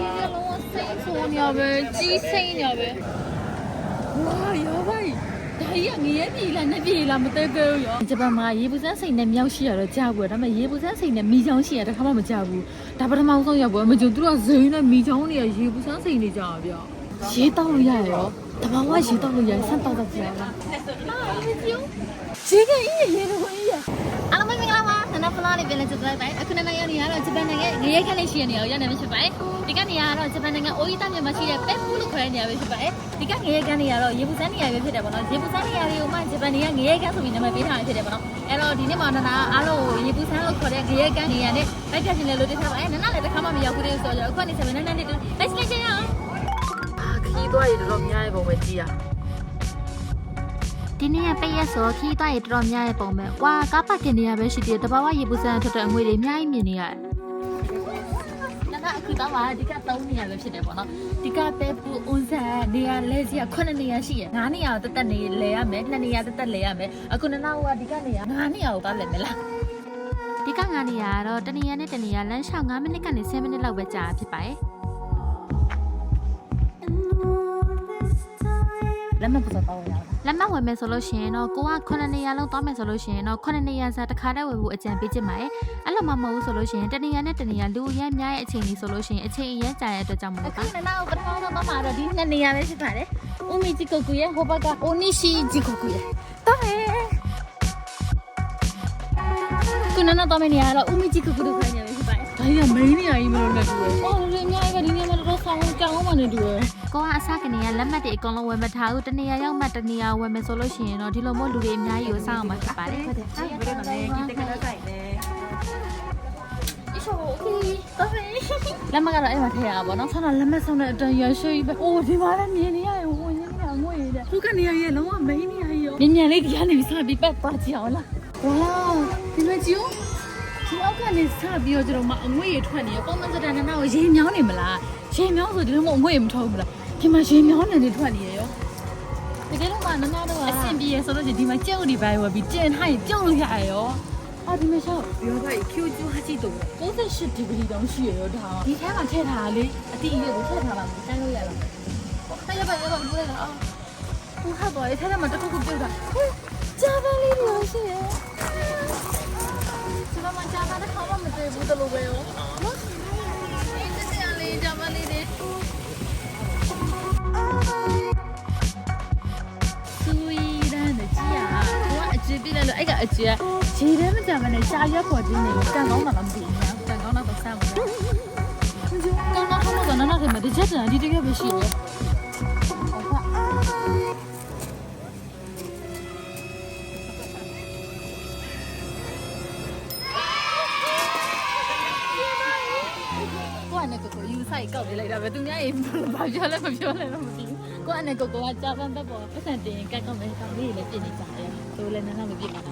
ရေရလုံးဝစိတ်ဆိုးနေရပဲကြီးစိမ့်နေရပဲဝါရပါ့ဒါကြီးကငရဲပြည်လားနှစ်ပြည်လားမသိကြဘူးရောဂျပန်မှာရေပူစမ်းစိန်နဲ့မြောက်ရှိရတော့ကြာဘူးဒါပေမဲ့ရေပူစမ်းစိန်နဲ့မီချောင်းရှိရတခါမှမကြာဘူးဒါပထမဆုံးရောက်ဘူးမကြုံသူတို့ကဇိန်းနဲ့မီချောင်းတွေကရေပူစမ်းစိန်နေကြတာဗျရေတောက်လို့ရရရောတဘာဝရေတောက်လို့ရဆန့်တောက်တော့ကြာလားအာမကြည့်ရေကအေးရေတော့အေးရအားလုံးပဲမင်္ဂလာပါနနဖလာလေးပြန်လဲကြိုဆိုလိုက်ပါတယ်အခုနေ့နိုင်ငံနေရတော့ဂျပန်နိုင်ငံငရဲခက်လေးရှိတဲ့နေရာကိုရောက်နေမှာဖြစ်ပါတယ် ဒီကနေရာကတော့ဂျပန်နိုင်ငံအိုအီတာမြို့မှာရှိတဲ့ပက်ဖူးလို့ခေါ်တဲ့နေရာပဲဖြစ်ပါတယ်ဒီကငရဲခန်းနေရာတော့ရေပူစမ်းနေရာပဲဖြစ်တယ်ပေါ့နော်ရေပူစမ်းနေရာတွေကိုမှဂျပန်တွေကငရဲခန်းဆိုပြီးနာမည်ပေးထားတာဖြစ်တယ်ပေါ့နော်အဲ့တော့ဒီနေ့မှာနနအားလုံးကိုရေပူစမ်းလို့ခေါ်တဲ့ငရဲခန်းနေရာနဲ့လိုက်ပြချင်တယ်လို့တိထားပါတယ်နနလည်းတစ်ခါမှမရောက်ဘူးလေဆိုတော့အခုကနေဆက်မယ်နနနဲ့တူလိုက်လိုက်ချင်ရအောင်အာခီးသွားရတော့များရပုံပဲကြည်ရဒီနေ့ကပိတ်ရက်ဆိုခီးသွားရတော်တော်များရဲ့ပုံပဲ။ဝါကားပါကင်နေရပဲရှိသေးတယ်။တဘာဝရေပူစမ်းထွက်တဲ့အငွေတွေအများကြီးမြင်နေရတယ်။ နာနာအခုတော့ဟာဒီက3နေရာပဲဖြစ်တယ်ပေါ့နော်။ဒီကပဲပူအွန်ဆန်နေရာလဲစီက9နေရာရှိရယ်9နေရာတက်တက်နေလဲရမယ်2နေရာတက်တက်လဲရမယ်အခုနနာကဒီကနေရာ9နေရာကိုပါလဲမလားဒီက9နေရာကတော့တနေရာနဲ့တနေရာလမ်းလျှောက်9မိနစ်ကနေ10မိနစ်လောက်ပဲကြာဖြစ်ပါတယ်။လက်မပူစတော့ရအောင် လက်မဝယ်မယ်ဆိုလို့ရှိရင်တော့ကိုက9နေရာလုံးသွားမယ်ဆိုလို့ရှိရင်တော့9နေရာစာတစ်ခါတည်းဝယ်ဖို့အကြံပေးချင်ပါတယ်အဲ့လိုမှမဟုတ်ဘူးဆိုလို့ရှိရင်တနေရာနဲ့တနေရာလူအရမ်းများရဲ့အချိန်ကြီးဆိုလို့ရှိရင်အချိန်အရမ်းကြာရဲ့အတွက်ကြောင့်မလို့ပါအခုနနောက်ပထမဆုံးတော့မှာတော့ဒီနှစ်နေရာပဲဖြစ်ပါတယ်ဥမီဂျီကိုကူရဲ့ဟိုဘက်ကအိုနီရှီဂျီကိုကူရဲ့တော့ဟဲ့ခုနနောက်တော့မယ့်နေရာကတော့ဥမီဂျီကိုကူတို့ခိုင်းနေပဲဖြစ်ပါတယ်ဒါကြီးက main နေရာကြီးမလို့နဲ့တူရယ်။အော်လူအများကြီးပဲဒီနေ့မှ ကောင်းကောင်းမှနေတူရယ်ကိုကအစကနေကလက်မှတ်တွေအကုန်လုံးဝယ်မထားဘူးတနေရာရောက်မှတနေရာဝယ်မယ်ဆိုလို့ရှိရင်တော့ဒီလိုမျိုးလူတွေအများကြီးကိုစောင့်အောင်မှဖြစ်ပါတယ်ဟုတ်တယ်ဟုတ်တယ်ဟုတ်တယ်ဒီတက်ကတော့ဆိုင်တယ်လက်မကတော့အဲ့မှာထည့်ရတာပေါ့နော်ဆန္ဒလက်မဆောင်တဲ့အတွက်ရရှိပဲအိုးဒီမှာလည်းမြင်နေရတယ်ဝင်နေရငွေရခုကနေရရလုံးဝ main နေရရောမြန်မြန်လေးဒီကနေပြီးစပြီးပတ်သွားကြအောင်လားဝါဒီလိုကြည့်ဒီအောက်ကနေစပြီးတော့ကျွန်တော်မအငွေရထွက်နေရပုံမှန်စတန်နာကိုရေမြောင်းနေမလား ရေမြောင်းဆိုဒီလိုမျိုးအငွေရမထုတ်ဘူးလားဒီမှာရေမြောင်းနေနေထွက်နေရရော။တကယ်လို့မှနနာတော့အဆင်ပြေရဆိုလို့ဒီမှာကြုတ်ဒီပိုင်းဝယ်ပြီးကျင်ထားရင်ပြုတ်လို့ရရရောအာဒီမှာရှောက်ရောပါဖြူကျူးဟာကြည့်တော့68ဒီဂရီတောင်ရှိရရောဒါဒီထဲမှာထည့်ထားလေအတီးလေးကိုထည့်ထားပါမယ်တန်းလို့ရလား။အဲ့ရပါရပါဘူးလေ။အော်ဟိုဟာတော့အဲ့ထဲမှာတစ်ခုခုပြုတ်တာဂျာပန်လေးတွေရှိရကျွန်တော်မှကြာတာတစ်ခါမှမတွေ့ဘူးတလို့ပဲရော။ အဲ့ကအကျွေးကခြေထဲမကြမနဲ့ရှာရက်ပေါ်တင်းနေလို့ကန်ကောင်းတာလားမသိဘူးညာကန်ကောင်းတာတော့စမ်းမလို့ကောင်းတော့ထောက်တော့နားနားထဲမှာဒီချက်တန်ဒီတကယ်ပဲရှိတယ်ကိုကလည်းကိုကိုယူဆိုင်ကောက်နေလိုက်တာပဲသူများရေးဘာပြောလဲမပြောလဲတော့မသိဘူးကိုကလည်းကိုကိုကကြာပန်းဘက်ပေါ်ပတ်စံတင်ကတ်ကောက်မယ်ကောင်းလေးလည်းပြင်နေကြတယ်ဆိုလည်းနားနားမပြစ်ပါဘူး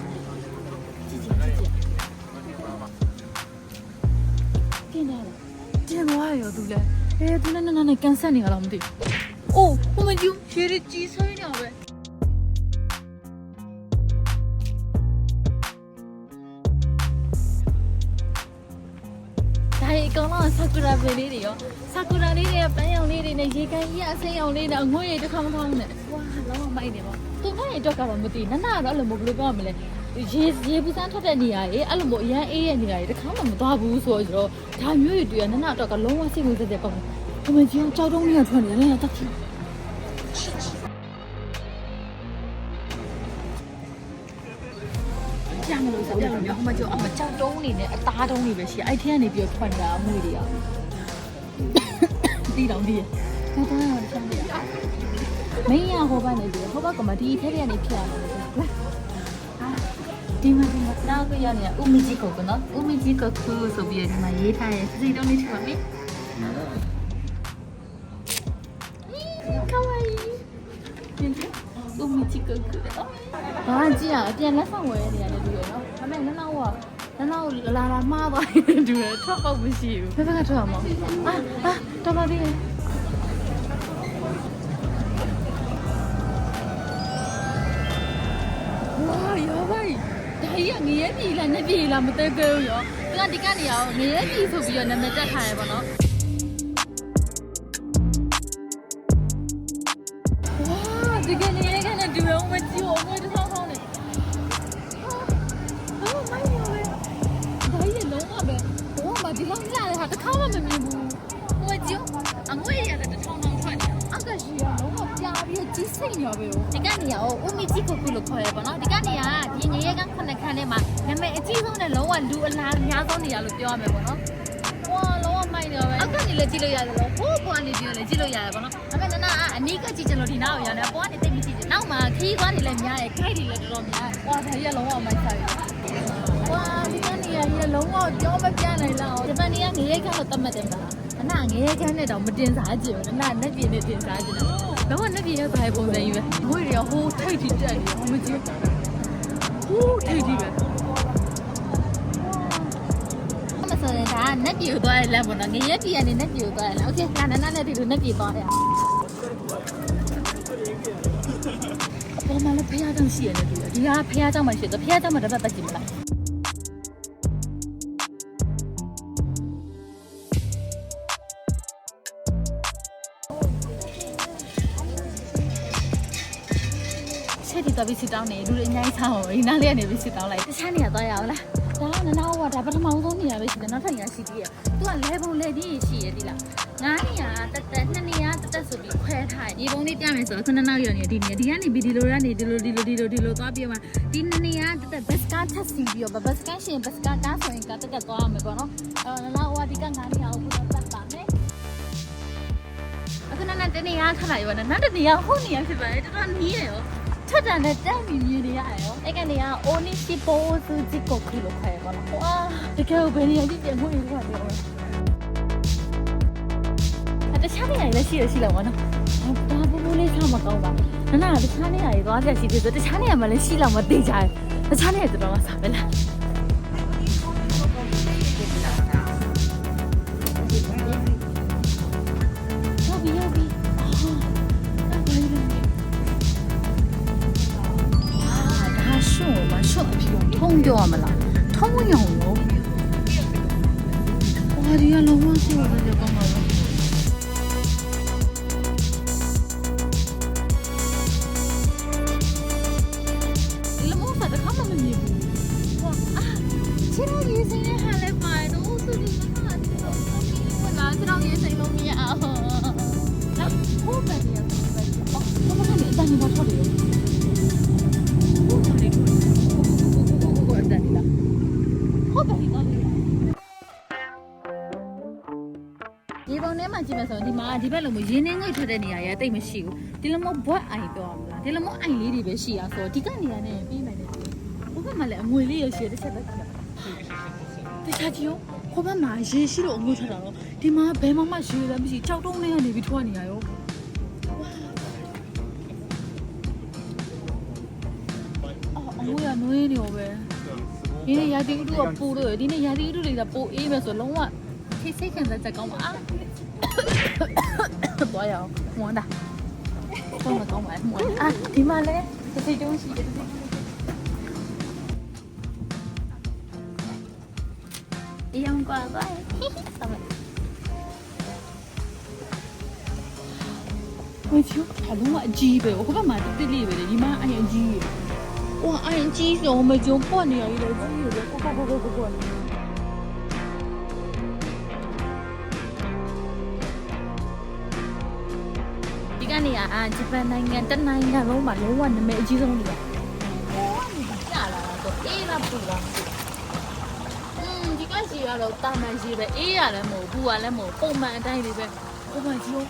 ပြင်သွားရောသူလည်းအဲသူလည်းနားနားနဲ့ကန်ဆက်နေရလားမသိဘူးအိုးဟိုမကြည့်ရေကြီးဆွဲနေပဲဒါရီအကောင်လုံးဆာကူရာပဲလေးတွေရောဆာကူရာလေးတွေကပန်းရောင်လေးတွေနဲ့ရေကန်ကြီးအဆင်းရောင်လေးနဲ့အငွေ့တွေတစ်ခါမထောင်းနဲ့ဝါလုံးဝမိုက်နေပါသူကရဲ့အတွက်ကတော့မသိနနာကတော့အဲ့လိုမဟုတ်ဘယ်လိုပြောရမလဲ ရေရေပူစမ်းထွက်တဲ့နေရာကြီးအဲ့လိုမျိုးအရန်အေးရဲ့နေရာကြီးတစ်ခါမှမသွားဘူးဆိုတော့ဒါမျိုးတွေတွေ့ရနနာတော့ကလုံးဝစိတ်ဝင်စားတဲ့ကောင်ဘယ်မှာကြီးကြောက်တုံးနေရထွက်နေတယ်လည်းတက်ချင်ကြမ်းလို့ဆိုပြလို့မျိုးဟိုမှာကြောက်အမကြောက်တုံးနေနဲ့အသားတုံးနေပဲရှိအဲ့ထဲကနေပြီးတော့ထွက်နေတာအမွေတွေကတီးတောင်တီးရဟုတ်တယ်ဟုတ်တယ်မင်းရဟိုဘက်နေပြီဟိုဘက်ကမဒီထဲထဲကနေဖြတ်ရမှာလေ ဒီမှာဒီမှာနောက်ပြရနေဥမီဂျီကိုကနော်ဥမီဂျီကိုခုဆိုပြီးဒီမှာရေးထားရဲ့စိတ်တုံးလေးထည့်ပါမယ်ကဝိုင်းဥမီဂျီကိုခုတော့ဘာကြည့်ရအပြန်လက်ဆောင်ဝယ်နေရတယ်တူရနော်ဒါပေမဲ့နောက်တော့နနောက်လာလာမှားသွားတယ်တူရထွက်ပေါက်မရှိဘူးဘယ်ဘက်ကထွက်အောင်မအာအာတော်ပါပြီဝါ ငရဲပြည်လားနှစ်ပြည်လားမသိကြဘူးရောသူကဒီကနေရောငရဲပြည်ဆိုပြီးတော့နာမည်တက်ထားရပါတော့ မီကြီးကိုခုလို့ခေါ်ရပါတော့ဒီကနေရဒီငရဲကခုနှစ်ခန်းထဲမှာနာမည်အကြီးဆုံးနဲ့လုံးဝလူအလားအများဆုံးနေရလို့ပြောရမယ်ပေါ့နော်ဝါလုံးဝမိုက်နေပဲအောက်ကနေလည်းကြည့်လို့ရတယ်လို့ဟိုးပေါ်ကနေကြည့်လို့လည်းကြည့်လို့ရတယ်ပေါ့နော်ဒါပေမဲ့နနာကအနီးကကြည့်ချင်လို့ဒီနောက်ကိုရောက်နေပေါ်ကနေတိတ်မကြည့်ချင်နောက်မှာခီးသွားနေလည်းများတယ်ခိုက်တွေလည်းတော်တော်များတယ်ဝါဒါကြီးကလုံးဝမိုက်စားပြီဝါဒီကနေရကြီးလုံးဝကြောမပြနိုင်လောက်ဂျပန်တွေကငရဲခန်းလို့သတ်မှတ်တယ်မလားအနာငရဲခန်းနဲ့တော့မတင်စားကြည့်ဘူးအနာနဲ့ပြင်းနဲ့တင်စားကြည့်တယ် တော့နဲ့ပြင်းရဲ့ဘိုင်ပုံစံကြီးပဲငွေတွေကဟိုးထိတ်ထိတက်နေဟိုမကြည့်ဟိုးထိတ်ထိပဲ မဆိုရင်ဒါနက်ပြေသွားရလမ်းပေါ့နော်ငရဲပြေကနေနက်ပြေသွားရလမ်းโอเคဒါနနာနဲ့ဒီလိုနက်ပြေသွားတယ် ပေါ်မှာလည်းဖះကြောင့်ရှိရတယ်တူတယ်ဒီကဖះကြောင့်မှရှိတယ်ဖះကြောင့်မှတစ်ပတ်ပတ်ကြည့်မလား ချက်ဒီတော့ပြီးစစ်တောင်းနေလူတွေအများကြီးစားအောင်ဒီနားလေးကနေပြီးစစ်တောင်းလိုက်တခြားနေရာသွားရအောင်လားဒါကနနာဟောဒါပထမဆုံးနေရာပဲရှိတယ်နောက်ထပ်နေရာရှိသေးတယ်သူကလဲပုံလဲကြီးရှိရဒီလားငါးနေရာတက်တက်နှစ်နေရာတက်တက်ဆိုပြီးခွဲထားတယ်ဒီပုံလေးပြမယ်ဆိုတော့ခုနနောက်ရောက်နေဒီနေရာဒီကနေပြီးဒီလိုကနေဒီလိုဒီလိုဒီလိုဒီလိုသွားပြမှာဒီနှစ်နေရာတက်တက်ဘတ်စကားထက်စီပြီးတော့ဘတ်စကားရှင်ဘတ်စကားကားဆိုရင်ကတက်တက်သွားရမယ်ပေါ့နော်အဲနနာဟောဒီကငါးနေရာကိုခုနတက်ပါမယ်အခုနနတနေရာထားလိုက်ရောနနောက်တနေရာဟိုနေရာဖြစ်ပါတယ်တော်တော်နီးရရော ထက်တန်နဲ့တက်ပြီးမြင်နေရတယ်ရောအဲ့ကနေကအိုနီစီပိုးစုဂျီကိုခီလိုခွဲပါတော့ဝါတကယ်ဘယ်နေရာကြည့်ကြငွေရွာတယ်ရောအတခြားနေရာလည်းရှိရရှိလောက်ပါနော်ဘာဘဘလေးထားမကောင်းပါနနာတခြားနေရာကြီးသွားချက်ရှိသေးတယ်တခြားနေရာမှာလည်းရှိလောက်မသိကြတယ်တခြားနေရာတော်တော်စားပဲလား ပြောရမလားထုံးရောင်ရောဝါဒီကလုံးဝဆောက်ရတယ်ကော ရင်ဒီမှာဒီဘက်လိုမျိုးရင်းနှင်းငွေထွက်တဲ့နေရာရတိတ်မရှိဘူးဒီလိုမျိုးဘွက်အိုင်ပြောရမလားဒီလိုမျိုးအိုင်လေးတွေပဲရှိရဆိုတော့ဒီကနေရာနဲ့ပြီးမယ်လေဘုဘက်မှာလည်းအငွေလေးရရှိတဲ့ချက်ပဲကြည့်တခြားကြည့်ရောဘုဘက်မှာရေရှိလို့အငွေထွက်တာတော့ဒီမှာဘယ်မှမှရေလည်းမရှိကြောက်တုံးလေးကနေပြီးထွက်နေရရောအော်အငွေကနွေးနေရောပဲဒီနေ့ရာသီဥတုကပူလို့ဒီနေ့ရာသီဥတုတွေကပိုအေးမယ်ဆိုလုံးဝထိတ်စိတ်ခံစားချက်ကောင်းပါအား သွားရအောင်မွန်းတာတော့မကောင်းပါဘူးမွန်းအာဒီမှာလဲတစ်စိတ်တုံးရှိတယ်တစ်စိတ်အေးအောင်ကွာပါဆမ်းဝေချူအလုံးကအကြီးပဲဟိုဘက်မှာတိတိလေးပဲ ကြီးရဝါအရင်ကြီးဆိုမကြုံပေါ့နေရည်လေကြီးရယ်ကိုကိုကိုကိုကိုကိုဒီကနေအာဂျပန်နိုင်ငံတနိုင်ငံလုံးမှာလုံးဝနာမည်အကြီးဆုံးနေပါဟောနေကြာလာတော့အေးလာပူလာอืมဒီကစီကတော့တာမန်ကြီးပဲအေးရလည်းမဟုတ်ဘူးကလည်းမဟုတ်ပုံမှန်အတိုင်းလေးပဲပုံမှန်ကြီးရော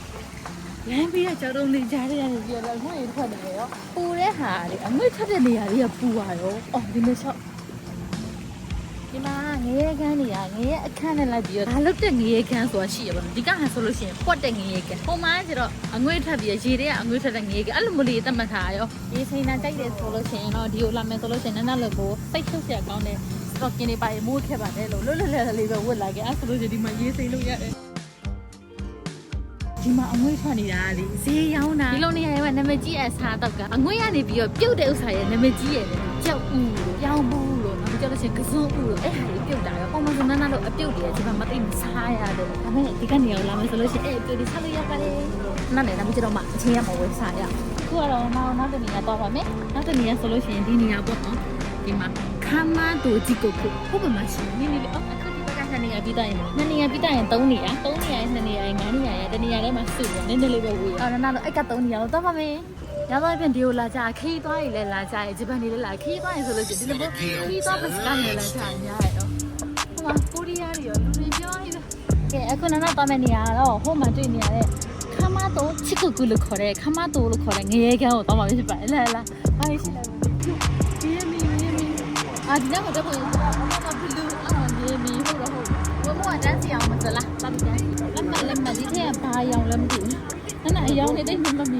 လမ်းပြီးတော့ကြောက်တုံးနေကြတဲ့နေပြီးတော့ငွေထွက်နေတယ်ရောပူတဲ့ဟာလေအငွေထွက်တဲ့နေရာလေးကပူပါရောအော်ဒီလိုချောက် ဒီမှာငရဲခန်းနေရငရဲအခန်းနဲ့လိုက်ပြီးတော့ဒါလုတ်တဲ့ငရဲခန်းဆိုတာရှိရပါတော့ဒီကဟာဆိုလို့ရှိရင်ပွက်တဲ့ငရဲခန်းပုံမှန်ကျတော့အငွေထွက်ပြီးရေတွေကအငွေထွက်တဲ့ငရဲခန်းအဲ့လိုမျိုးလေးသတ်မှတ်ထားရောရေစိမ်းတာတိုက်တယ်ဆိုလို့ရှိရင်တော့ဒီကိုလာမယ်ဆိုလို့ရှိရင်နည်းနည်းလေးကိုစိတ်ထုတ်ရကောင်းတယ်တော့กินနေပါရင်မိုးခဲ့ပါတယ်လို့လွတ်လွတ်လပ်လပ်လေးပဲဝတ်လာခဲ့အဲ့ဆိုလို့ရှိရင်ဒီမှာရေးစိမ်လို့ရတယ်ဒီမှာအငွေ့ထွက်နေတာလေဈေးရောင်းတာဒီလိုနေရာရဲ့နာမည်ကြီးအစားတော့ကအငွေ့ရနေပြီးတော့ပြုတ်တဲ့ဥစ္စာရဲ့နာမည်ကြီးရဲ့ကြောက်ဦးလို့ရောင်းဘူးလို့ နောက်ကြောက်လို့ရှိရင်ကစုံဦးလို့အဲ့ဟာကြီးပြုတ်တာရောပုံမှန်ကနန်းနန်းလို့အပြုတ်တယ်ဒီမှာမသိမစားရတယ်ဒါပေမဲ့ဒီကနေရာကိုလာမယ်ဆိုလို့ရှိရင်အဲ့ပြုတ်ဒီစားလို့ရပါတယ်နောက်နေတော့မကြတော့မှအချင်းရမဝယ်စားရခုကတော့နောက်နောက်တနေရာတော့ပါမယ်နောက်တနေရာဆိုလို့ရှိရင်ဒီနေရာပေါ့နော်ဒီမှာခမ်းမတို့ကြည့်ကိုခုဘယ်မှာရှိနေနေလေအော်အခုဒီဘက်ကနှစ်နေရာပြီးတော့ရင်နှစ်နေရာပြီးတော့ရင်သုံးနေရာသုံးနေရာရင်နှစ်နေရာရင်ငါးနေရာရင်တနေရာထဲမှာစုရနည်းနည်းလေးပဲဝေးအော်နောက်တော့အဲ့ကသုံးနေရာတော့တော့ပါမယ် ညသောဖြင့်ဒီကိုလာကြခီးသွားရည်လဲလာကြရဂျပန်နေလဲလာခီးသွားရင်ဆိုလို့ရှိရင်ဒီလိုမျိုးခီးသွားဘတ်စကားနေလာကြအများရတော့ဟိုမှာကိုရီးယားတွေရောလူတွေပြောနေတယ်ကဲအခုနကတော့မယ်နေရတော့ဟိုမှာတွေ့နေရတဲ့ခမတော့ချစ်ကူကူလို့ခေါ်တဲ့ခမတော့လို့ခေါ်တဲ့ငရဲကန်းကိုတော့မှဖြစ်ပါလားလားအားရှိလားဒီရမီဒီရမီအာဒီနောက်တော့ဘယ်လိုလဲဘလူးအာဒီရမီဟုတ်တော့ဟုတ်ဘမကတန်းစီအောင်မစလားတမ်းတန်းလက်မလက်မဒီထက်ဘာရောင်လဲမသိဘူးနနအယောင်နေတိတ်မမမီ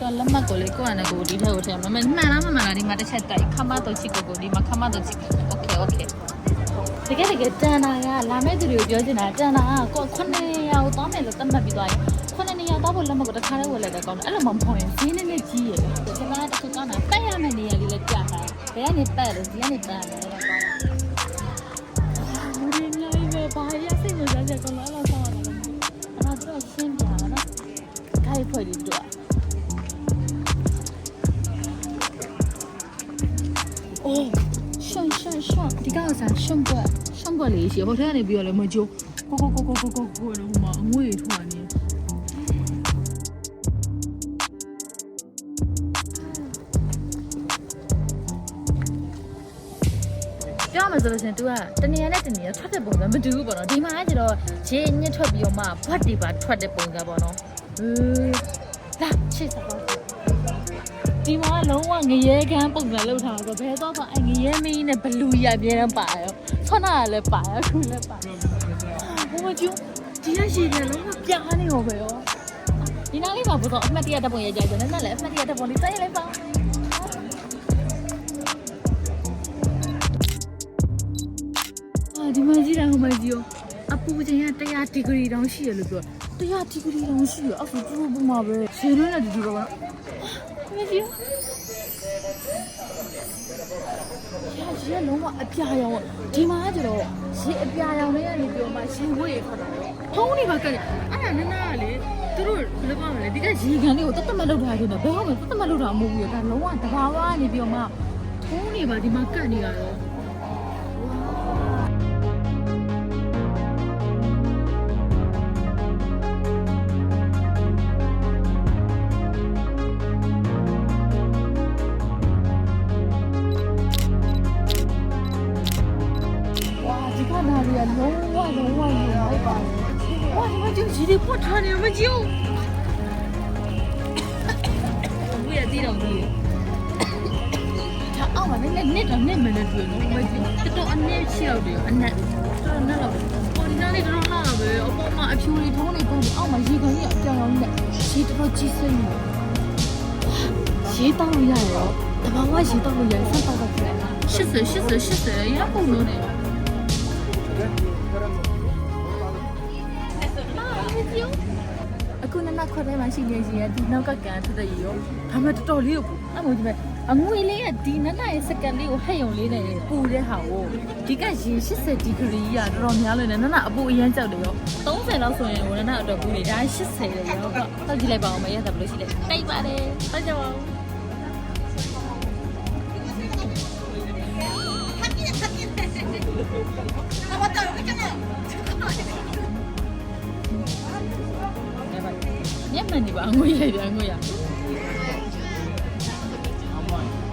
တော့လက်မှတ်ကိုလေကိုယ့်အနေကိုဒီထက်ကိုထည့်မမမှန်လားမမှန်လားဒီမှာတစ်ချက်တိုက်ခမတော့ချစ်ကိုကိုဒီမှာခမတော့ချစ်ကိုโอเคโอเคတကယ်တကယ်တန်တာကလာမဲ့သူတွေကိုပြောချင်တာတန်တာကကိုခုနှစ်ရာကိုသွားမယ်လို့သတ်မှတ်ပြီးသွားရင်ခုနှစ်နေရာသွားဖို့လက်မှတ်ကိုတစ်ခါတည်းဝယ်လိုက်တယ်ကောင်းတယ်အဲ့လိုမှမဟုတ်ရင်ဈေးနဲ့နဲ့ကြီးရယ်ဒီမှာတစ်ခုကောင်းတာပတ်ရမယ့်နေရာလေးလည်းကြာတာဘယ်ကနေပတ်လဲဒီကနေပတ်တယ်တော့ကောင်းတာဘူးရင်းလိုက်ပဲဘာရစိတ်ဝင်စားချက်ကောင်းလားအဲ့လိုဆောင်းရတယ်အဲ့တော့သူကရှင်းပြတာနော်ခိုင်ဖွဲ့ပြီး ရှွန့်ဒီကောင်စားရှွန့်ကွက်ရှွန့်ကွက်လေးရှိရပေါ့ထဲကနေပြီးတော့လည်းမကြိုးကိုကိုကိုကိုကိုကိုကိုတော့ဟိုမှာအငွေ့ထွက်နေပြောမှဆိုလို့ရှင် तू ကတနေရာနဲ့တနေရာထွက်တဲ့ပုံစံမတူဘူးပေါ့နော်ဒီမှာကကျတော့ဂျင်းညှက်ထွက်ပြီးတော့မှဘတ်တွေပါထွက်တဲ့ပုံစံပေါ့နော်ဟေးလာချစ်စားပါ ဒီမှာလုံးဝငရဲခမ်းပုံစံလောက်ထားတော့ဘယ်တော့မှအငရဲမင်းနဲ့ဘလူရအပြဲတမ်းပါရောဆွမ်းနာလည်းပါရောခုလည်းပါဘုမကျူဒီရရှိတယ်လုံးဝပြားနေရောပဲရောဒီနားလေးမှာဘုတော့အမှတ်တရတက်ပုံရကြတယ်နည်းနည်းလည်းအမှတ်တရတက်ပုံလေးစိုက်လိုက်ပါအာဒီမှာကြည့်တာဟိုမှာကြည့်ရောအပူချိန်က100ဒီဂရီတောင်ရှိရလို့ပြော100ဒီဂရီတောင်ရှိရအခုကျူးပူမှာပဲခြေရင်းနဲ့ဒီလိုတော့ မကြည့်ရရေလုံးဝအပြာရောင်ဒီမှာကကျတော့ရေအပြာရောင်လေးကနေပြောမှရှင်ဝေးရထွက်တာရောထုံးနေပါကအဲ့ဒါနနာကလေသူတို့ဘယ်လိုပြောမလဲဒီကရေကန်လေးကိုတတ်တမလောက်ထားတယ်ဘယ်ဟုတ်မလဲတတ်တမလောက်တာမဟုတ်ဘူးရဒါလုံးဝတဘာဝကနေပြောမှထုံးနေပါဒီမှာကတ်နေရတော့ 破船你们救！我也知道你。他奥嘛，那那那那那没得追侬，没追。这都俺那去了的，俺那这那了。我你那里这都那了呗，我爸妈一票里头里头的奥嘛，一个人也这样的，谁知道几岁呢？谁当了呀？他妈我谁当了呀？谁当了？是谁？是谁？是谁？也不能的。 က်တော့ပြန်80 80 80ရပုံလို့နေအခုနနခွက်ထဲမှာရှိနေရှင်ဒီနောက်ကကန်ထတဲ့ရောဒါမှတော်တော်လေးကိုအဲ့မို့ဒီမဲ့အငွေလေးကဒီနနရဲ့စကန်လေးကိုဟဲ့ယုံလေးနဲ့ပူတဲ့ဟာကိုဒီကရေ80ဒီဂရီကတော်တော်များလို့နေနနအပူအရန်ကြောက်တယ်ရော30လောက်ဆိုရင်နနအတွက်ပူနေဒါ80လေရောတော့တောက်ကြည့်လိုက်ပါအောင်မရက်တယ်ဘယ်လိုရှိလဲတိတ်ပါတယ်တောက်ကြပါဦး န်နေပါအငွေရိုက်တယ်အငွေရ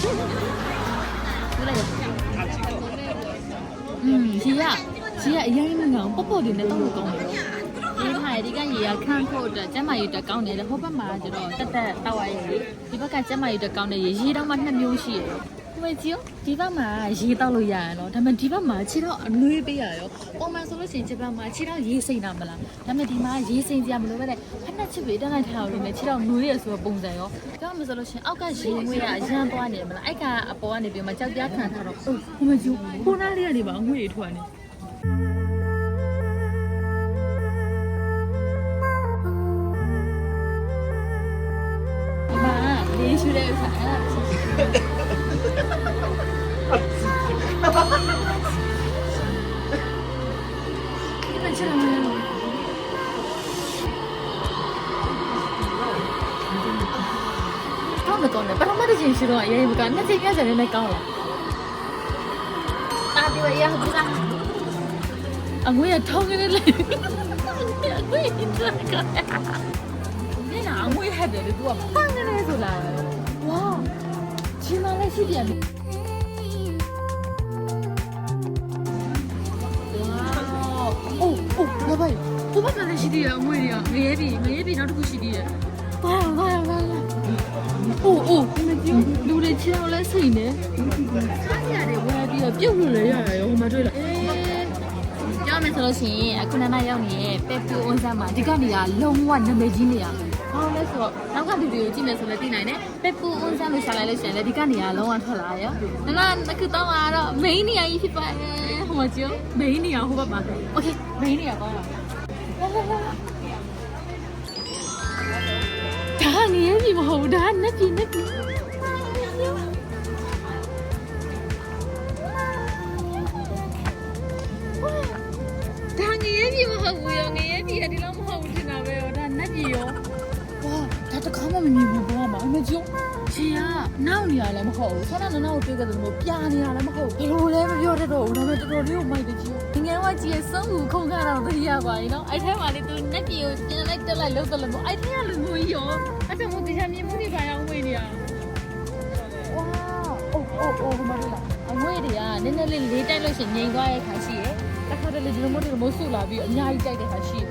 ဘူးလိုက်อืมရေရရေရအရင်ကငောင်ပေါ့ပေါ့တွေနဲ့တောက်လို့ကောင်းတယ်ရေးထားတယ်ဒီကရေရခန့်ဖို့အတွက်ကျမရေတက်ကောင်းတယ်ဟိုဘက်မှာကျတော့တက်တက်တောက်ရရေဒီဘက်ကကျမရေတက်ကောင်းတယ်ရေရေတော့မှနှစ်မျိုးရှိရယ်ဟို မကြည့်ဒီဘက်မှာရေတောက်လို့ရရနော်ဒါပေမဲ့ဒီဘက်မှာခြေတော့အနွေးပေးရရောပုံမှန်ဆိုလို့ရှိရင်ဒီဘက်မှာခြေတော့ရေစိမ့်တာမလားဒါပေမဲ့ဒီမှာရေစိမ့်စရာမလိုပဲနဲ့ဖက်နှက်ချစ်ပေးတက်လိုက်ထားလို့နေခြေတော့နွေးရဆိုပုံစံရောပြောမှဆိုလို့ရှိရင်အောက်ကရေငွေရအရန်သွားနေမလားအဲ့ကအပေါ်ကနေပြီးမှကြောက်ကြားခံထားတော့ဟိုမကြည့်ခုနလေးကနေပါငွေတွေထွက်နေဒီမှာလေးရှူတဲ့ဥစ္စာအဲ့ဒါဒီ တယ်ပထမတစ်ချိန်ရှိတော့အရင်ကနှစ်ချိန်ပြဆက်နေကောင်းလားတာဒီရရဟုတ်လားအငွေရထောင်းနေလေအငွေရတာကမျက်နှာအငွေ့ဟက်တယ်လေသူကပန်းနေဆိုလာတယ်ဝါချင်းမလေးရှိပြန်ပြီအိုးအိုးဘာပဲဘုဘကလည်းရှိသေးတယ်အငွေ့တွေကငရဲပြီငရဲပြီနောက်တစ်ခုရှိသေးတယ်ဘာဘာဘာ အိုးအိုးလူတွေချောင်းလဲစိတ်နေစားရတယ်ဝယ်ပြီးတော့ပြုတ်လို့လည်းရရရောဟိုမှာတွေ့လားအေးပြောမယ်ဆိုလို့ရှိရင်အခုနနာရောက်နေတဲ့ပက်ပူအွန်ဆန်မှာဒီကနေကလုံးဝနာမည်ကြီးနေရဘာလို့လဲဆိုတော့နောက်ကဗီဒီယိုကြည့်မယ်ဆိုလည်းသိနိုင်တယ်ပက်ပူအွန်ဆန်လို့ရှာလိုက်လို့ရှိရင်လည်းဒီကနေကလုံးဝထွက်လာရောနနာအခုတော့ကတော့ main နေရာကြီးဖြစ်ပါတယ်ဟိုမှာကြည့် main နေရာဟိုဘက်မှာ okay main နေရာကောင်းပါ ပြီမဟုတ်ဘူးဒါနက်ပြီနက်ပြီဒါငရေပြီမဟုတ်ဘူးရောငရေပြီကဒီလောက်မဟုတ်ဘူးထင်တာပဲရောဒါနက်ပြီရောဝါဒါတကားမှမမြင်ဘူးဘောမှာအမကျုံရှင်ကနောက်နေရလည်းမဟုတ်ဘူးဆောင်းနာနောက်ကိုတွေ့ကြတယ်လို့ပြာနေရလည်းမဟုတ်ဘူးဘယ်လိုလဲမပြောတတ်တော့ဘူးဒါပေမဲ့တော်တော်လေးကိုမိုက်တယ်ကြီးငယ်ဝကြည့်ဆုံးကူခုံခါတော့တတိယပါရင်နော်အဲ့ထဲမှာလေသူနက်ပြေကိုပြန်လိုက်တက်လိုက်လုံးတယ်လို့အဲ့ထဲကလူမျိုးကြီးရော အဲ့ဒါမို့တရားမြင်မှုတွေပါအောင်ဝင်နေရဝါအိုးအိုးအိုးဘာလဲအမွေတွေကနည်းနည်းလေးလေးတိုက်လို့ရှိရင်ငြိမ်သွားရဲ့ခါရှိရဲ့တခါတလေဒီလိုမျိုးဒီလိုမျိုးဆူလာပြီးအများကြီးတိုက်တဲ့ဟာရှိတယ်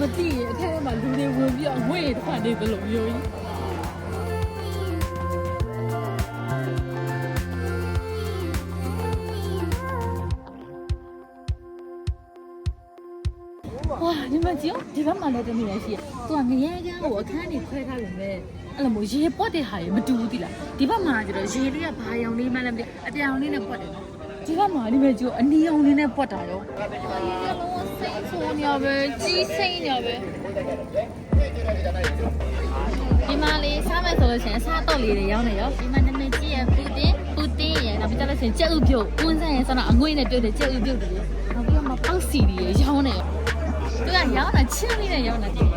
မသိရင်အထက်ထဲမှာလူတွေဝင်ပြီးတော့ငွေတစ်ခါနေသလိုမျိုးကြီးဝါဒီမကြီးရောဒီဘက်မှာလည်းတနေရရှိရသူကငရဲကန်းကိုအခန်းကြီးခွဲထားလို့မဲ့အဲ့လိုမျိုးရေပွက်တဲ့ဟာရေမတူဘူးတိလားဒီဘက်မှာကျတော့ရေလေးကဘာရောင်လေးမှလည်းမသိအပြောင်လေးနဲ့ပွက်တယ်နော်ဒီဘက်မှာဒီမဲ့ကြီးအနီအောင်လေးနဲ့ပွက်တာရောရေကလုံးဝ စိတ်ဆိုးနေရပဲကြီးစိမ့်နေရပဲဒီမှာလေးစားမယ်ဆိုလို့ရှိရင်အစားတော့လေးတွေရောင်းနေရောဒီမှာနာမည်ကြီးရပူတင်ပူတင်ရနောက်ပြီးတော့လို့ရှိရင်ကြက်ဥပြုတ်ဥန်းဆန်းရဆိုတော့အငွေ့နဲ့ပြုတ်တယ်ကြက်ဥပြုတ်တယ်နောက်ပြီးတော့မပေါက်စီတွေရောင်းနေရောသူကရောင်းတာချင်းလေးနဲ့ရောင်းတာတည်း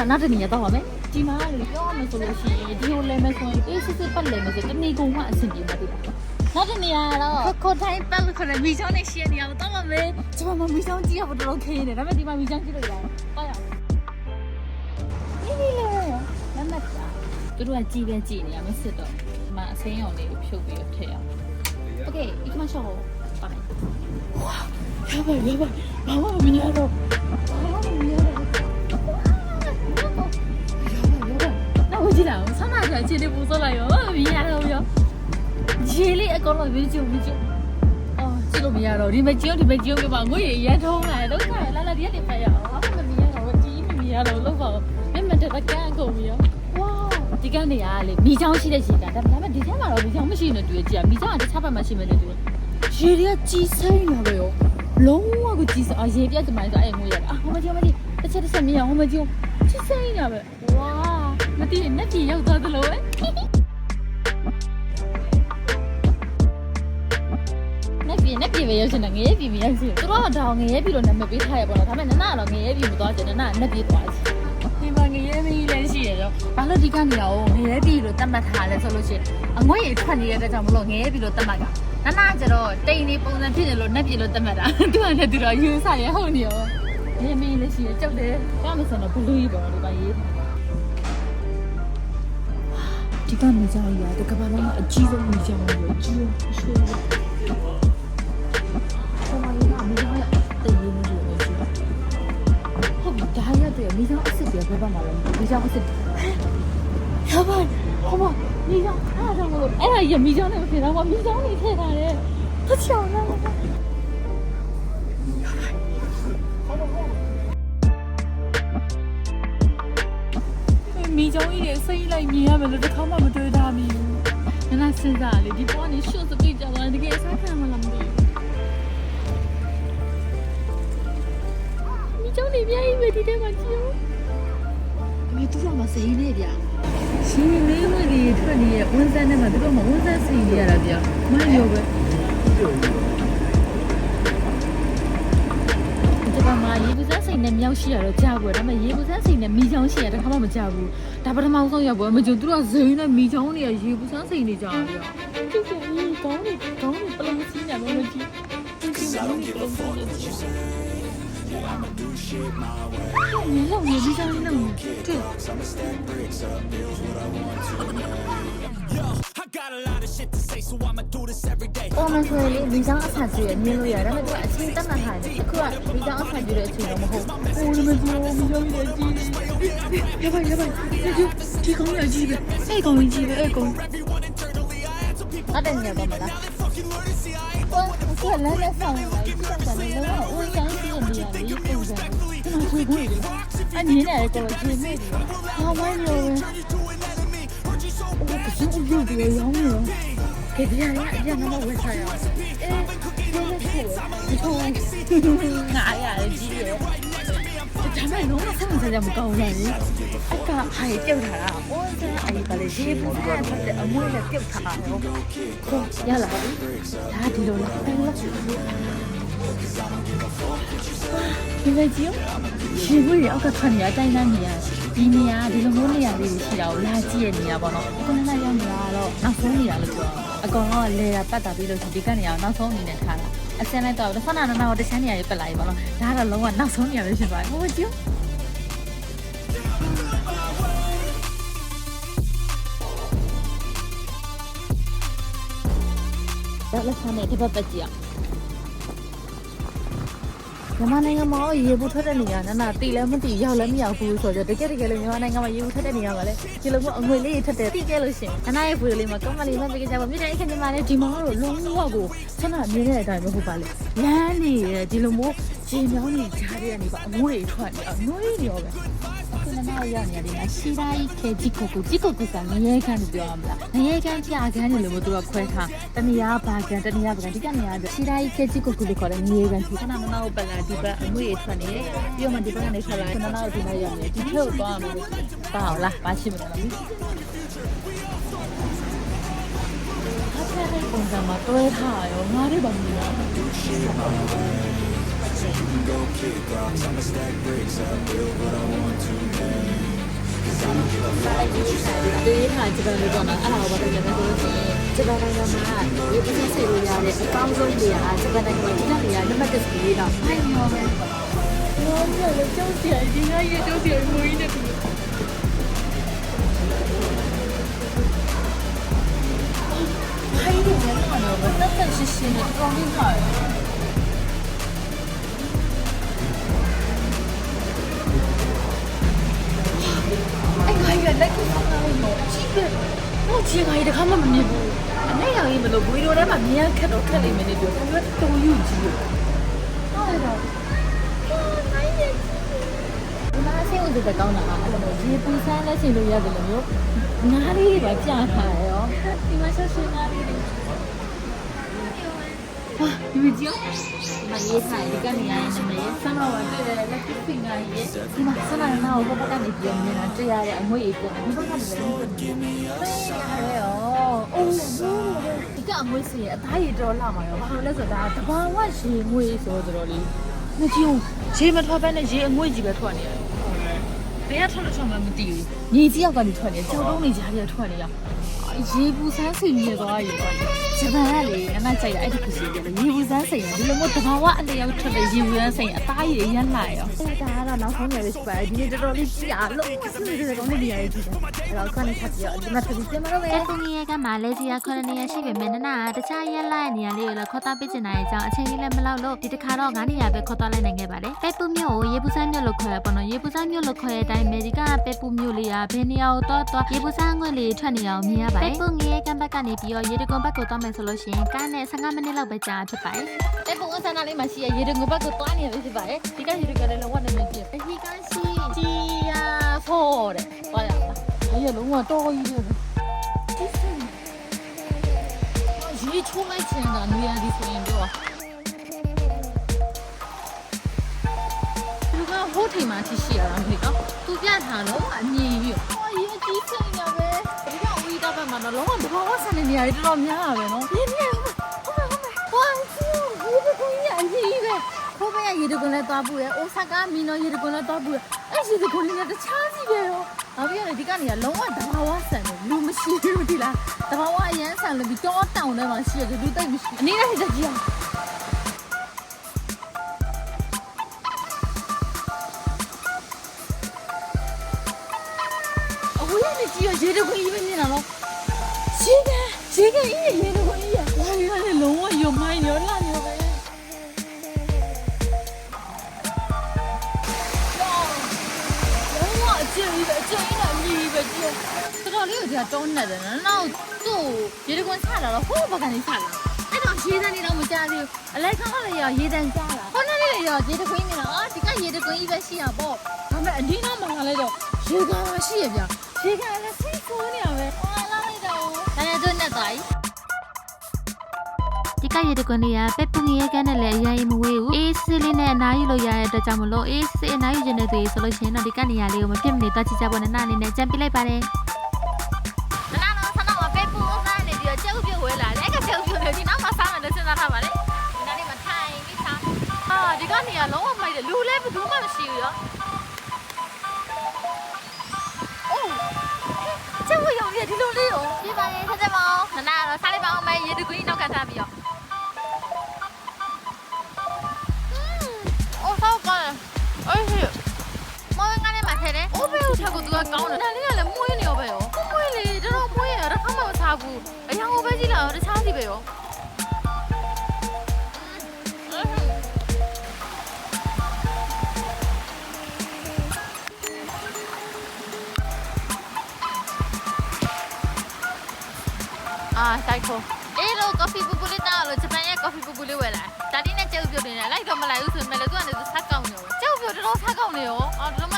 နေရ အဲ့တော့နောက်တစ်နေရာတော့ပါမယ် ဒီမှာလေပြောရမယ်ဆိုလို့ရှိရင်ဒီလိုလဲမယ်ဆိုရင်အေးစစ်စစ်ပတ်လဲမယ်ဆိုတနေ့ကုန်မှအဆင်ပြေမှာတိလား နောက်တစ်နေရာတော့ ခခိုတိုင်းပတ်လို့ခေါ်တယ်မိချောင်းနဲ့ရှင်းနေရတော့တော့မမေးကျွန်မမိချောင်းကြည့်ရဖို့တော်တော်ခင်းနေဒါပေမဲ့ဒီမှာမိချောင်းကြည့်လို့ရတယ်တော့ရအောင်ဒီလေလက်မတာသူတို့ကကြည်ပဲကြည်နေရမစစ်တော့ဒီမှာအစိမ်းရောင်လေးကိုဖြုတ်ပြီးတော့ထည့်အောင် โอเคอีกมาโชว์ပါမယ် ရပါရပါဘာမှမမြင်တော့ဘာမှမမြင်တော့ ပါနောက်ကြည့်လိုက်အောင်ဆန္ဒပြခြေလေးပူစောလိုက်ရောမမြင်တော့ရောခြေလေးအကောင်လုံးမြင်ကြည့်မြင်ကြည့်အော်ကြည့်လို့မရတော့ဒီမကြည့်ဒီမကြည့်ပြပါငွေရရထုံးလာတော့ခါလာလာဒီကနေဖတ်ရအောင်ဘာမှမမြင်တော့ကြည့်မမြင်တော့လောက်ပါမျက်မှန်တက်တကန်ကုန်ပြီရောဝါဒီကနေရလေမိချောင်းရှိတဲ့ရေကန်ဒါပေမဲ့ဒီထဲမှာတော့မိချောင်းမရှိနေတူရကြည့်မိချောင်းကတခြားဘက်မှာရှိမယ်လေတူရေတွေကကြီးစိမ့်နေပဲရောလုံးဝကိုကြည်စအောင်ရေပြတ်ကြမှာဆိုအဲ့ငွေရအာဟိုမကြည့်မကြည့်တစ်ချက်တစ်ချက်မြင်အောင်ဟိုမကြည့်ချစ်စိမ့်နေပဲဝါ မသိရင်နဲ့ပြေရောက်သွားသလိုပဲနဲ့ပြေနဲ့ပြေပဲရောက်ချင်တယ်ငရဲပြေမရောက်ချင်သူတို့ကဒါငရဲပြေလို့နာမည်ပေးထားရပေါ့နော်ဒါပေမဲ့နနကတော့ငရဲပြေမသွားချင်နနကနဲ့ပြေသွားချင်ဒီမှာငရဲမကြီးလည်းရှိရတော့ဘာလို့ဒီကနေရောငရဲပြေလို့တတ်မှတ်ထားလဲဆိုလို့ရှိရင်အငွေရထွက်နေတဲ့အတွက်ကြောင့်မလို့ငရဲပြေလို့တတ်မှတ်တာနနကကျတော့တိန်နေပုံစံဖြစ်တယ်လို့နဲ့ပြေလို့တတ်မှတ်တာသူကလည်းသူတော့ယူဆရဟုတ်နေရောငရဲမကြီးလည်းရှိရကြောက်တယ်ဘာမှမဆိုတော့ဘလူးကြီးပေါ့ဒီပါရေး ဒီကမိသားကြီးကတကဘာလုံးကအကြီးဆုံးမိသားကြီးကိုကြီးအောင်ရှိတယ်။ဆောမလေးကမိသားရဲ့တည်ရင်းနေလို့ရှိတယ်။ဟုတ်ပြီဒါရတဲ့မိသားအစ်စ်တွေဘယ်ဘက်မှာလဲမိသားအစ်စ်ရပါဟောမမိသားအားကြောင့်မလို့အဲ့ဒါရမိသားနဲ့မဖြစ်တော့မိသားနေထည့်ထားတယ်။တစ်ချောင်းလား ကြောင်းကြီးတွေစိတ်လိုက်မြင်ရမယ်လို့တစ်ခါမှမတွေးထားမိဘူး။နားစဉ်းစားလေဒီပေါ်ကနေရှုပ်စပိတ်ကြပါတကယ်အစားခံမလားမသိဘူး။ဒီကြောင်းတွေအများကြီးပဲဒီထဲမှာကြည့်ဦး။မေသူကမစိမ့်နေဗျာ။ရှင်မေမကြီးထွက်နေရဝန်ဆန်းထဲမှာသူတို့မဝန်ဆန်းစီနေရတာဗျာ။မရောပဲ။ စမ်းစိန်နဲ့မြောက်ရှိရတော့ကြာဘူးဒါပေမဲ့ရေဘူးစမ်းစိန်နဲ့မိချောင်းရှိရတော့ခါမှမကြာဘူးဒါပထမဆုံးရောက်ပွဲမကြုံတို့ကဇိန်းနဲ့မိချောင်းတွေကရေဘူးစမ်းစိန်နေကြတာဗျာသူကရေကောင်းနေကောင်းနေပလုံးစီးနေမှာမကြည့် Cause I don't give a fuck what you say. Yeah, I'ma do shit my way. 你弄你这张弄对。 I got a lot of shit to say, so I'ma do this every day. အော်မဆိုလေဒီကြောင့်အဆန်ကြီးရမြင်လို့ရဒါပေမဲ့သူကအချင်းတက်မှတ်ထားတယ်အခုကဒီကြောင့်အဆန်ကြီးတဲ့အချင်းတော့မဟုတ်ဘူးအိုးလည်းမပြောဘူးမပြောဘူးအချင်းရပါရပါဒီကောင်ကြီးအကြီးပဲအဲ့ကောင်ကြီးပဲအဲ့ကောင်အဲ့ဒါညပါမလားကိုကလည်းလည်းဆောင်နေတယ်ဆက်တယ်လည်းဦးကျောင်းကြီးရဲ့ဒီပုံစံကျွန်တော်ကြည့်ကြည့်အနည်းနဲ့တော့ကြည့်မိတယ်ဟာဝိုင်းလို့ဘယ်လိုလုပ်လဲရောင်းနေ 给这样让让他们为啥呀？哎，真的是，以后拿呀，直接。 정말 너무 상상이 너무 가오나니 아까 아예 뛰어타라 오늘 아이 발레 제부나 첫째 어머니가 뛰어타라 그 야라 다 들어오라 빨라 이거지요? 실물 아까 참 야자이나니야. ဒီနေရာဒီလိုမျိုးနေရာလေးရှိတာကိုလာကြည့်ရနေရပါတော့အခုနကရောက်နေတာကတော့နောက်ဆုံးနေရလို့ပြောအကောင်ကလေတာပတ်တာပြီးလို့ဒီကနေအောင်နောက်ဆုံးအနေနဲ့ထားတာအစင်းလိုက်တော့ဆန္ဒနာနာကိုတခြားနေရာတွေပက်လာပြီပါတော့ဒါကတော့လုံးဝနောက်ဆုံးနေရာပဲဖြစ်သွားပြီဟိုကြည့်ဒါလက်ဆန်းနဲ့ဒီဘက်ပတ်ကြည့်အောင် မြန်မာနိုင်ငံမှာရေဘူးထွက်တဲ့နေရာနာနာတီလည်းမတီရောက်လည်းမရောက်ဘူးဆိုတော့တကယ်တကယ်လို့မြန်မာနိုင်ငံမှာရေဘူးထွက်တဲ့နေရာကလည်းဒီလိုမျိုးအငွေလေးထွက်တယ်တီခဲ့လို့ရှိရင်နာနာရဲ့ဖွေလေးမှာကောင်းကလေးမပေးကြပါမြစ်တဲ့အခင်းမှာလည်းဒီမှာတော့လုံးဝကိုဆန္ဒမြင်တဲ့အတိုင်းပဲဟုတ်ပါလေလမ်းနေရဒီလိုမျိုးရေမြောင်းနေကြားရနေပါအငွေတွေထွက်နေအငွေတွေရောပဲခု နကရောက်နေရတယ်ရှိတိုင်းခဲကြည့်ကိုကိုကြည့်ကိုကိုကငရဲခန်းလို့ပြောရမလားငရဲခန်းပြခန်းနေလို့သူကခွဲထားတနေရာဘာကန်တနေရာဘာကန်ဒီကနေရာရှိတိုင်းခဲကြည့်ကိုကိုလို့ခေါ်တယ်ငရဲခန်းဒီခဏမနာကိုပလာဒီဘက်အငွေတွေထွက်နေတယ်ပြီးတော့မှဒီဘက်ကနေထွက်လာခဏနာကိုဒီမှာရောက်နေဒီထဲကိုသွားရမယ်ပါအောင်လားပါရှိမလားဟာဖဲတဲ့ပုံစံမှာတွဲထားရောငါတို့ဘာမလို့ လဲဒီဟာဂျပန်လို့တော့နော်အဲ့ဒါကိုဘာလို့လဲဆိုလို့ရှိရင်ဂျပန်နိုင်ငံမှာရေပစ္စည်းစိတ်လို့ရတဲ့အကောင်းဆုံးနေရာဂျပန်နိုင်ငံမှာဒီကနေရာနံပါတ်1စီးတော့အဲ့မောပဲမောပဲလေကျောင်းစီအရင်ကရေကျောင်းစီငွေနဲ့ပြီးဟိုင်းနေတယ်ကတော့တက်တက်ရှင်းရှင်းနဲ့ကောင်းနေ အဲ့ငါရလက်ကိုဆောင်းလာလို့ကြီးပဲတော့ကြီးငါရတခါမှမမြင်ဘူးအနေရောင်ကြီးမလို့ဘွေလိုထဲမှာမြင်ခက်တော့ခက်လိမ့်မယ်နေပြောဒါပေမဲ့တော်ယူကြီးဟုတ်တော့နိုင်နေဒီမှာဆင်းဦးတဲ့ကောင်းတာအဲ့လိုမျိုးရေပူဆန်းလက်ချင်လို့ရတယ်လို့မျိုးငါးလေးတွေပါကြာထားရရောဒီမှာဆက်ရှင်ငါးလေးတွေ ဟာဒီမကြီးမရေးထားဒီကနေရရင်လည်းဆန်းတော့တွေ့တယ်လက်ဖင်ကရေးဒီမှာဆန်းလာတော့ဘက်ကနေပြောမြင်တာတွေ့ရတဲ့အငွေ့အေးပြန်ဒီဘက်ကလည်းလည်းရတယ်ရောအိုးဒီကအငွေ့စီအသားရည်တော်လာမှာရောဘာလို့လဲဆိုတော့ဒါတဘာဝရေငွေ့ဆိုတော့လေမကြည့်ဘူးရေမထွက်ဘဲနဲ့ရေအငွေ့ကြီးပဲထွက်နေတယ်ဘယ်ကထွက်လို့ထွက်မှမသိ ဘူးညီကြီးရောက်ကနေထွက်နေကြောက်တုံးနေကြားရထွက်နေရရေပူဆန်းစီနေသွားရေဂျပန်ကလေနမကြိုက်တာအဲ့ဒီခုစီကလေရေပူဆန်းစိန်ဒီလိုမျိုးတဘာဝအလျောက်ထွက်တဲ့ရေပူဆန်းစိန်အသားရည်ရမ်းလာရောအဲ့ဒါကတော့နောက်ဆုံးနေရရှိပါတယ်ဒီနေ့တော်တော်လေးကြည့်ရလို့စစ်စစ်ကောင်းနေရရကြည့်တယ်အဲ့တော့ခဏချက်ပြဒီမှာပြည်ပြန်မလို့ပဲတက်ပူငယ်ကမာလေးစီယာခေါ်တဲ့နေရာရှိပေမဲ့နနာတခြားရက်လိုက်နေရာလေးကိုလည်းခေါ်သွားပေးချင်တဲ့အကြောင်းအချိန်လေးလည်းမလောက်လို့ဒီတစ်ခါတော့ငါးနေရာပဲခေါ်သွားလိုက်နိုင်ခဲ့ပါတယ်။တက်ပူမြို့ကိုရေပူစမ်းမြို့လို့ခေါ်ရပေါ့နော်။ရေပူစမ်းမြို့လို့ခေါ်တဲ့အတိုင်းအမေရိကတက်ပူမြို့လေးကဘယ်နေရာကိုတော့တော့ရေပူစမ်းငွေလေးထွက်နေအောင်မြင်ရပါတယ်။တက်ပူငယ်ကဘက်ကနေပြီးတော့ရေတကွန်ဘက်ကိုသွားမယ်ဆိုလို့ရှိရင်ကားနဲ့15မိနစ်လောက်ပဲကြာဖြစ်ပါတယ်။တဲ့ပုံအစနာလေးမှာရှိရရေတငုဘက်ကိုတွားနေရပဲဖြစ်ပါတယ်ဒီကရေတကလည်းလုံးဝနာမည်ပြဟီကန်ရှိဂျီယာဖော်တဲ့ဟောရလားအဲ့ရလုံးဝတော်ကြီးတယ်ရေချိုးလိုက်ချင်တာနေရာဒီဆိုရင်တော့လူကဟိုထိပ်မှာထိရှိရတာမသိတော့သူပြထားတော့အမြင်ကြီးဟောရေးကြီးစိတ်ရပဲဒီ ကဝီတာဘက်မှာတော့လုံးဝတဘာဝဆန်နေနေရတယ်တော်တော်များတာပဲနော်ဒီနေ့ဟုတ်မယ်ဟုတ်မယ်ဟောဒီဒီကိုကြီးအကြီးပဲခိုးမရရေတကွန်လဲသွားဖို့ရအိုဆာကာမီနိုရေတကွန်လဲသွားဖို့ရအဲ့ရေတကွန်လေးကတခြားစီပဲရောနောက်ပြီးရတယ်ဒီကနေကလုံးဝတဘာဝဆန်တယ်လူမရှိဘူးဒီလားတဘာဝအရန်ဆန်လို့ပြီးတော့တောင်းထဲမှာရှိရတယ်လူတိတ်မရှိအနည်းနဲ့ကြည့်အောင်အဝေးကနေကြည့်ရရေတခွေးကြီးပဲမြင်တာနော် ရေကန်ရေကန်ကြီးရေတခွေးကြီးရဝါရီကလည်းလုံးဝယုံမိုင်းရောလာနေပဲလုံးဝအကျဉ်းကြီးပဲအကျဉ်းကြီးနဲ့အမြည်ကြီးပဲကြည့်တော်တော်လေးကိုဒီကတောနေတယ်နော်နောက်သူ့ရေတခွေးဆလာတော့ဟိုးဘက်ကနေဆလာအဲ့တော့ရေတန်းနေတော့မကြသေးဘူးအလိုက်ကောင်းကလည်းရရေတန်းကြားလာဟိုနေ့လေးရောရေတခွေးမြင်တော့အာဒီကရေတခွေးကြီးပဲရှိရပေါ့ဒါပေမဲ့အဒီနောက်မှာလည်းတော့ရေကန်မရှိရဗျာရေကလည်းစိတ်ဆိုးနေရပဲ။ ကရေတကွန်လေးကပက်ပူငရေကန်းနဲ့လည်းအရင်မဝေးဘူးအေးစစ်လေးနဲ့အနားယူလို့ရတဲ့အတွက်ကြောင့်မလို့အေးစစ်အနားယူခြင်းတဲ့သူတွေဆိုလို့ရှိရင်တော့ဒီကနေရာလေးကိုမပြတ်မနေတော့ချစ်ကြဖို့နဲ့နားအနေနဲ့ကြံပြလိုက်ပါတယ်။နာနာဆန္ဒမှာပဲပူစားနေပြီးတော့ကျုပ်ပြုတ်ဝဲလာတယ်။အဲ့ကကျုပ်ပြုတ်နေဒီနောက်မှာစားမယ်လို့စဉ်းစားထားပါလေ။ဒီနားလေးမှာထိုင်ပြီးစား။အာဒီကနေကလုံးဝမိုက်တယ်လူလည်းဘယ်သူမှမရှိဘူးရော။အိုးကျုပ်ရောင်ပြဒီလိုလေးရောပြပါရဲ့ဆက်ကြပါအောင်။နာနာတော့စားလိုက်ပါအောင်မယ်ရေတကွင်းနောက်ကစားပြီးတော့။ ကိုထပ်ကိုသူကကောင်းတယ်။နားလေးကလည်းမွေးနေရောပဲရော။မွေးလေတော်တော်မွေးရတော့ခါမှမစားဘူး။အယောင်ကိုပဲကြည့်လာတော့တခြားစီပဲရော။အာတိုက်ခိုအေးလို့ကော်ဖီပူပူလေးတောက်လို့ဂျပန်ရဲ့ကော်ဖီပူပူလေးဝယ်လာ။ဒါဒီနဲ့ကျုပ်ပြုတ်နေတယ်လိုက်တော့မလိုက်ဘူးဆိုပေမဲ့လည်းသူကလည်းသူဆက်ကောက်နေရော။ကျုပ်ပြုတ်တော်တော်ဆက်ကောက်နေရော။အော်တော်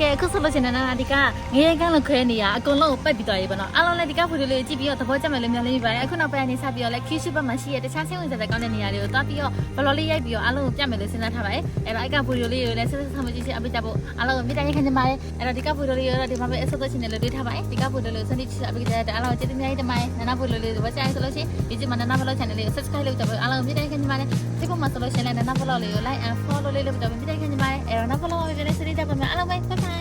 ကဲအခုဆိုလို့ရှိရင်နာဒီကငရေကန်းလို့ခွဲနေရအကုန်လုံးကိုပတ်ပြီးသွားပြီပေါ့နော်အားလုံးလည်းဒီကဖိုတိုလေးကြည့်ပြီးတော့သဘောကျမယ်လို့မျှော်လင့်မိပါတယ်အခုနောက်ပိုင်းကနေစပြီးတော့လည်း Q-ship ဘက်မှာရှိရတခြားဆင်းဝင်စားတဲ့ကောင်းတဲ့နေရာတွေကိုတွားပြီးတော့ဘလော်လေးရိုက်ပြီးတော့အားလုံးကိုပြမယ်လို့စဉ်းစားထားပါတယ်အဲ့တော့အဲ့ကဖိုတိုလေးကိုလည်းဆက်ဆက်ဆံမကြည့်ချင်အပိကြဖို့အားလုံးကိုမိတိုင်းခံချင်ပါတယ်အဲ့တော့ဒီကဖိုတိုလေးကိုတော့ဒီမှာပဲအဆက်သက်ချင်တယ်လို့တွေးထားပါတယ်ဒီကဖိုတိုလေးကိုစနေချစ်အပိကြတဲ့အားလုံးကိုကျေးဇူးများကြီးတင်ပါတယ်နာနာဖိုတိုလေးကိုသဘောကျရင်ဆိုလို့ရှိရင် YouTube မှာနာနာဘလော့ channel လေးကို subscribe လုပ်ကြပါအားလုံးကိုမိတိုင်းခံချင်ပါတယ် Facebook မှာဆိုလို့ရှိရင်လည်းနာနာဘလော့လေးကို like and follow လေးလုပ်ကြပါမိတို င်းခံချင်ပါတယ်အဲ့တော့နာဘလော့ကိုလည်းစနေကြပါမယ်အားလုံးပဲ bye bye